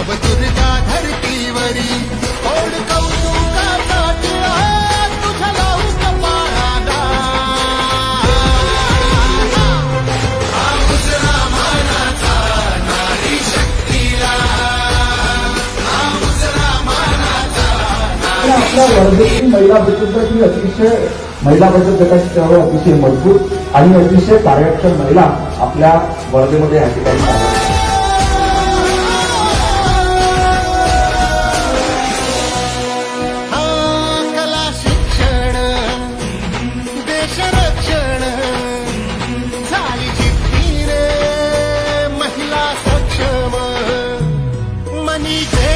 नवदुर्गा धरतीवरी ओढ आपल्या महिला बचत गट ही अतिशय महिला बचत गटाची त्यामुळे अतिशय मजबूत आणि अतिशय कार्यक्षम महिला आपल्या वर्धेमध्ये या ठिकाणी mi